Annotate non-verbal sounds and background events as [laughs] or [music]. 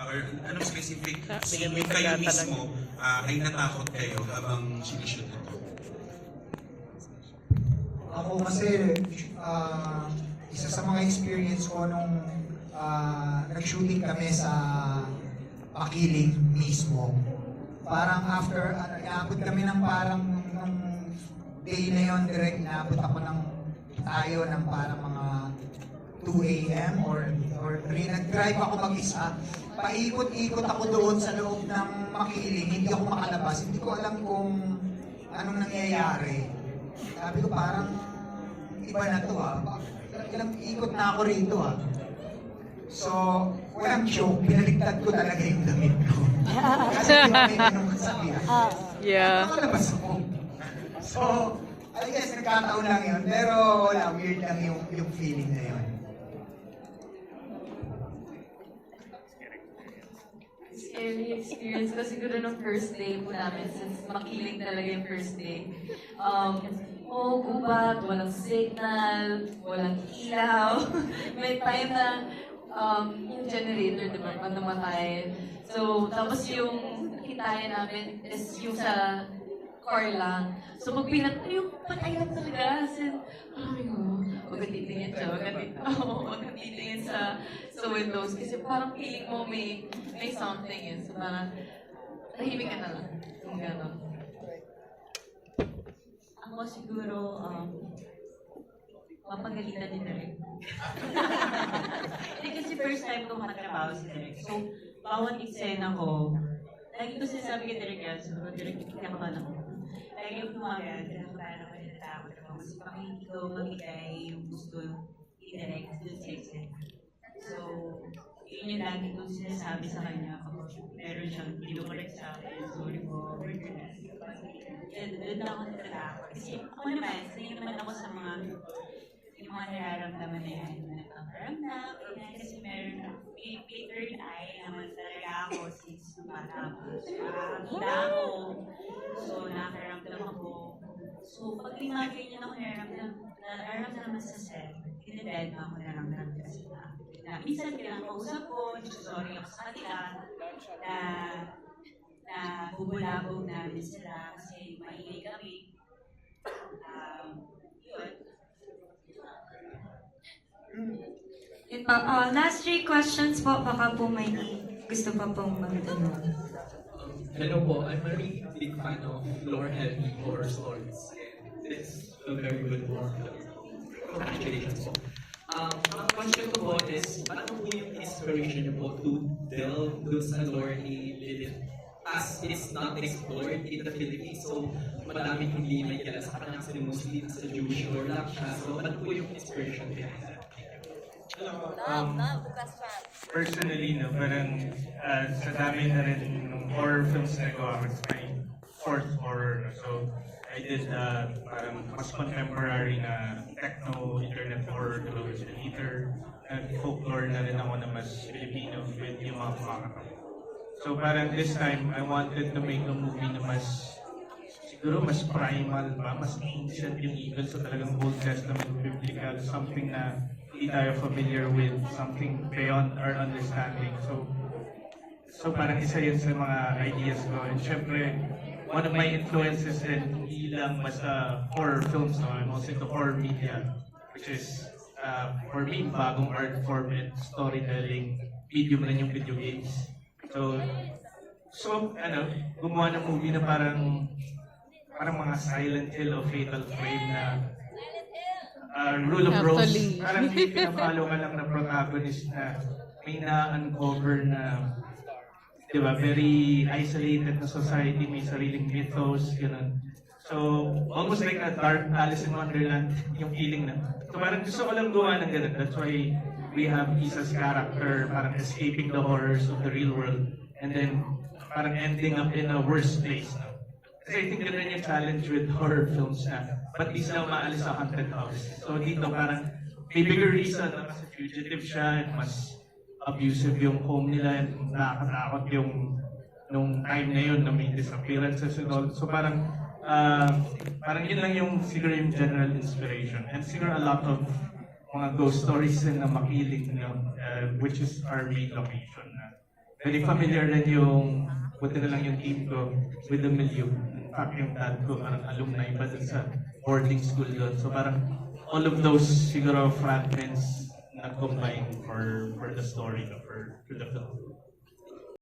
Or anong specific Ah, scene kayo mismo ah, ay natakot kayo habang sinishoot ito? Ako kasi, ah, isa sa mga experience ko nung ah, nag-shooting kami sa Pakiling mismo. Parang after, ano, inaabot kami ng parang nung day na yon direct, inaabot ako ng tayo ng parang mga 2 a.m. or or 3. Nag-drive ako mag-isa. Paikot-ikot ako doon sa loob ng makiling. Hindi ako makalabas. Hindi ko alam kung anong nangyayari. Sabi ko parang iba na to ha. Ilang ikot na ako rito ha. So, walang joke. Pinaliktad ko talaga yung damit ko. Kasi di ba may ganun kasabihan. Yeah. Nakalabas ako. So, I guess nagkataon lang yun. Pero wala, weird lang yung, yung feeling na yun. Scary experience ko siguro nung first day po namin since makiling talaga yung first day. Um, oh, gubat, walang signal, walang ilaw. [laughs] May time na um, yung generator, di ba, pag namatay. So, tapos yung hitayan namin is yung sa car lang. So, pag pinat, yung patay lang talaga. As in, sabi ko, huwag titingin siya, huwag [laughs] oh, titingin sa, sa windows. Kasi parang feeling mo may, may something yun. So, parang, tahimik ka na lang. Kung gano'n. Ako siguro, um, mapagalitan ni Derek. [laughs] Hindi kasi first time ko makatrabaho si Derek. So, bawat eksena ko, lagi ko sinasabi kay Derek yan, so, Derek, kinakabahan ako. Lagi ko tumagal, kinakabahan ako, natatakot ako. Kasi baka hindi ko mamigay yung gusto ni Derek dun sa eksena. So, yun yung lagi kong sinasabi sa kanya kapag meron siyang kinukorek sa akin, sorry po, we're gonna doon na ako natatakot. Kasi ako naman, sanay naman ako sa mga yung mga nararamdaman na yan, na ganyan, kasi meron na, may, may since nung bata ako. So, nakakakita ako, so pag mga ganyan ako nararamdam, nararamdaman sa set, dineded ako nararamdaman sa sila. Na minsan kinakausap ko, sorry ako sa kanila, na na bubulabog namin sila kasi maingay kami. Um, yun. Yun pa, ah, last three questions po, baka po may gusto pa pong magtanong. Hello po, I'm a really big fan of lore-heavy horror stories. And is a very good film. Congratulations po. Um, ang question ko po is, ano po yung inspiration po to delve dun sa lore ni Lilith? As it's not explored in the Philippines, so madaming hindi may kilala sa kanya kasi mostly nasa Jewish lore lang siya. So ano po yung inspiration behind that? Um, personally, no, parang uh, sa dami na rin ng horror films na nagawa ko, it's my fourth horror. So, I did uh, parang mas contemporary na techno, internet horror, television theater, nag-folklore na rin ako na mas Filipino with yung mga kumakatawa. So parang this time, I wanted to make a movie na mas siguro mas primal ba, mas ancient yung evil, so talagang Old Testament biblical, something na hindi tayo familiar with, something beyond our understanding. So, so parang isa yun sa mga ideas ko. And syempre, one of my influences and hindi lang basta horror films, no? I'm also into horror media, which is, uh, for me, bagong art form and storytelling, medium rin yung video games. So, so ano, gumawa ng movie na parang parang mga Silent Hill o Fatal Frame na uh, rule of rose. Actually. Parang may pinapalo ka lang na protagonist na may na-uncover na di ba, very isolated na society, may sariling mythos, gano'n. So, almost like a dark Alice in Wonderland, yung feeling na. So, parang gusto ko lang gawa ng gano'n. That's why we have Isa's character, parang escaping the horrors of the real world, and then parang ending up in a worse place. No? Kasi I think ganun yung challenge with horror films na ba't di sila maalis sa haunted house? So dito parang may bigger reason na kasi fugitive siya and mas abusive yung home nila and nakakatakot yung nung time na yun na may disappearances and all. So parang uh, parang yun lang yung siguro yung general inspiration. And siguro a lot of mga ghost stories din na makiling, you know, uh, which is our main location na very familiar rin yung, buti na lang yung team ko with the milieu. Fact, yung dad ko, parang alumni pa dun sa boarding school doon. So parang all of those siguro fragments na combine for for the story, for, for the film.